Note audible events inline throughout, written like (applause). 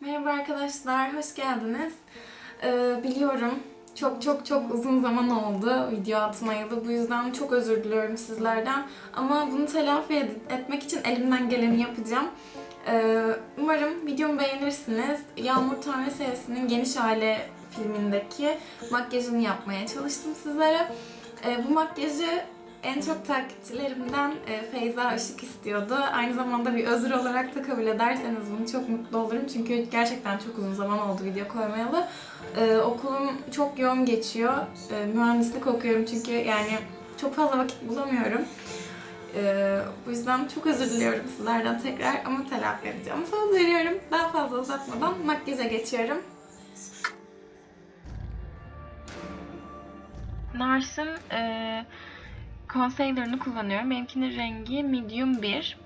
Merhaba arkadaşlar, hoş geldiniz. Ee, biliyorum çok çok çok uzun zaman oldu video atmayalı. Bu yüzden çok özür diliyorum sizlerden. Ama bunu telafi etmek için elimden geleni yapacağım. Ee, umarım videomu beğenirsiniz. Yağmur Tanrı serisinin Geniş Aile filmindeki makyajını yapmaya çalıştım sizlere. Ee, bu makyajı en çok takipçilerimden e, Feyza Işık istiyordu. Aynı zamanda bir özür olarak da kabul ederseniz bunu çok mutlu olurum. Çünkü gerçekten çok uzun zaman oldu video koymayalı. Ee, okulum çok yoğun geçiyor. Ee, mühendislik okuyorum çünkü yani çok fazla vakit bulamıyorum. Ee, bu yüzden çok özür diliyorum sizlerden tekrar ama telafi edeceğim. Söz veriyorum. Daha fazla uzatmadan makyaja geçiyorum. Nars'ın e, concealer'ını kullanıyorum. Benimkinin rengi medium 1.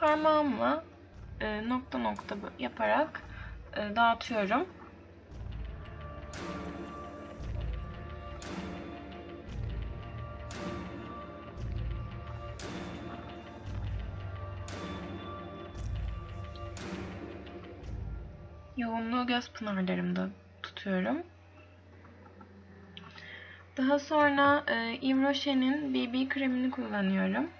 Parmağımla e, nokta nokta yaparak e, dağıtıyorum. Yoğunluğu göz pınarlarımda tutuyorum. Daha sonra e, Yves Rocher'in BB kremini kullanıyorum.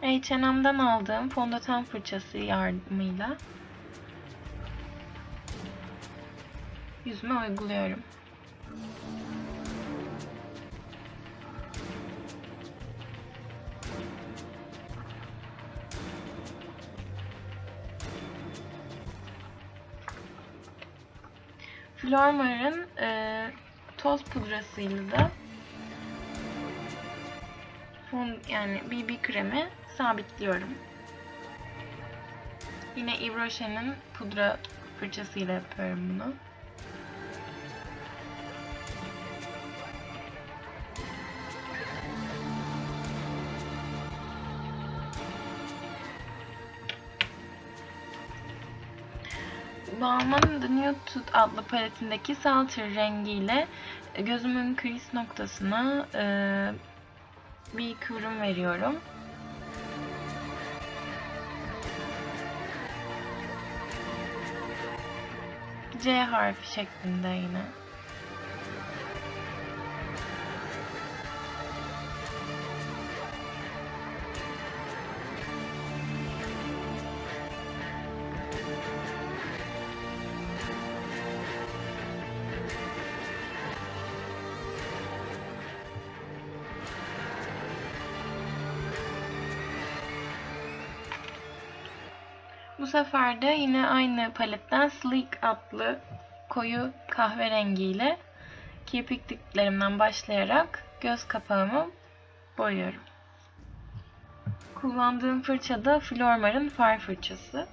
H&M'den aldığım fondöten fırçası yardımıyla yüzüme uyguluyorum. Flormar'ın e, toz pudrasıyla da yani BB kremi sabitliyorum. Yine Yves Rocher'in pudra fırçasıyla yapıyorum bunu. Balmain The Nude Tooth adlı paletindeki Salter rengiyle e, gözümün kriz noktasına e, bir kıvrım veriyorum. C harfi şeklinde yine. Sefer de yine aynı paletten Sleek adlı koyu kahverengiyle kirpik başlayarak göz kapağımı boyuyorum. Kullandığım fırça da Flormar'ın far fırçası.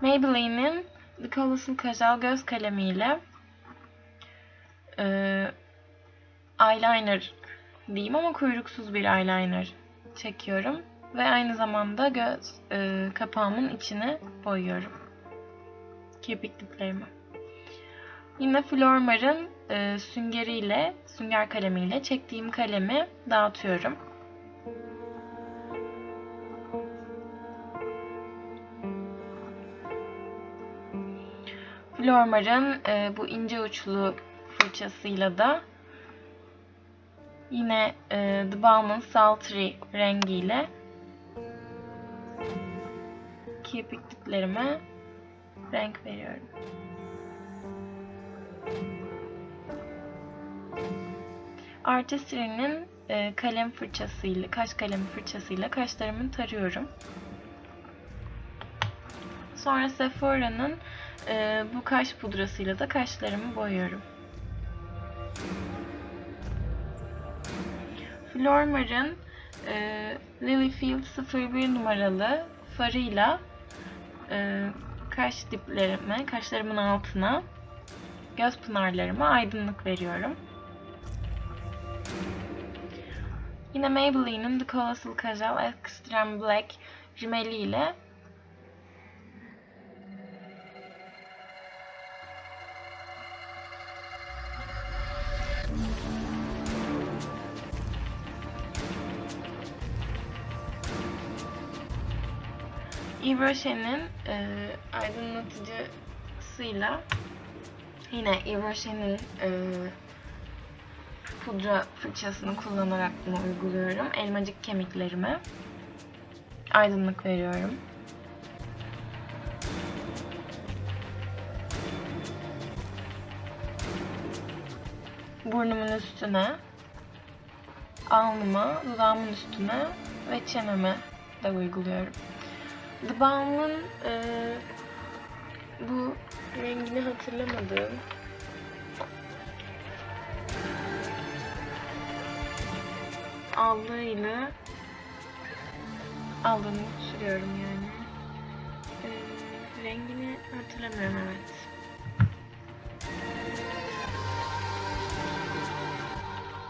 Maybelline'in The Colossal Kajal göz kalemiyle e, eyeliner diyeyim ama kuyruksuz bir eyeliner çekiyorum. Ve aynı zamanda göz e, kapağımın içine boyuyorum. Kirpik diplerimi. Yine Flormar'ın e, süngeriyle, sünger kalemiyle çektiğim kalemi dağıtıyorum. Flormar'ın e, bu ince uçlu fırçasıyla da yine e, The Balmain Sultry rengiyle kirpik diplerime renk veriyorum. Artistry'nin e, kalem fırçasıyla, kaş kalemi fırçasıyla kaşlarımı tarıyorum. Sonra Sephora'nın e, bu kaş pudrasıyla da kaşlarımı boyuyorum. Flormar'ın e, Lilyfield 01 numaralı farıyla e, kaş diplerime, kaşlarımın altına, göz pınarlarıma aydınlık veriyorum. Yine Maybelline'in The Colossal Kajal Extreme Black rimeli ile Yves Rocher'in e, aydınlatıcısıyla yine Yves Rocher'in e, pudra fırçasını kullanarak bunu uyguluyorum. Elmacık kemiklerime aydınlık veriyorum. Burnumun üstüne, alnıma, dudağımın üstüne ve çeneme de uyguluyorum. The Balm'ın e, bu rengini hatırlamadım. Allığıyla aldığını sürüyorum yani. E, rengini hatırlamıyorum evet.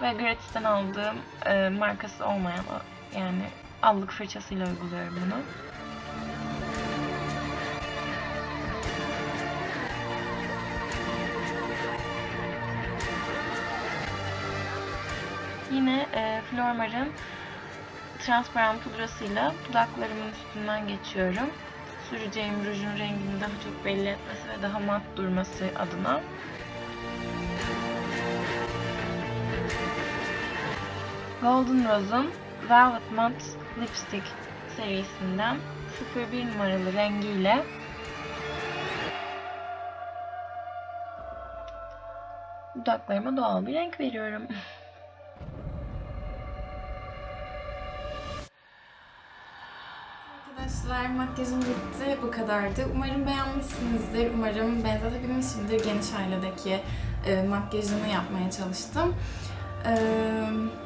Ve Gratis'ten aldığım e, markası olmayan yani allık fırçasıyla uyguluyorum bunu. Yine e, Flormar'ın transparan pudrasıyla dudaklarımın üstünden geçiyorum. Süreceğim rujun rengini daha çok belli etmesi ve daha mat durması adına. Golden Rose'un Velvet Matte Lipstick serisinden 01 numaralı rengiyle dudaklarıma doğal bir renk veriyorum. (laughs) Arkadaşlar makyajım bitti. Bu kadardı. Umarım beğenmişsinizdir. Umarım benzetebilmişimdir. Geniş ailedeki e, makyajını yapmaya çalıştım. E,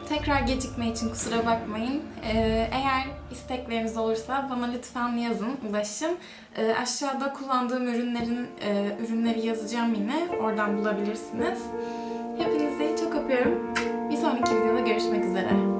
tekrar gecikme için kusura bakmayın. E, eğer istekleriniz olursa bana lütfen yazın, ulaşın. E, aşağıda kullandığım ürünlerin e, ürünleri yazacağım yine. Oradan bulabilirsiniz. Hepinizi çok öpüyorum. Bir sonraki videoda görüşmek üzere.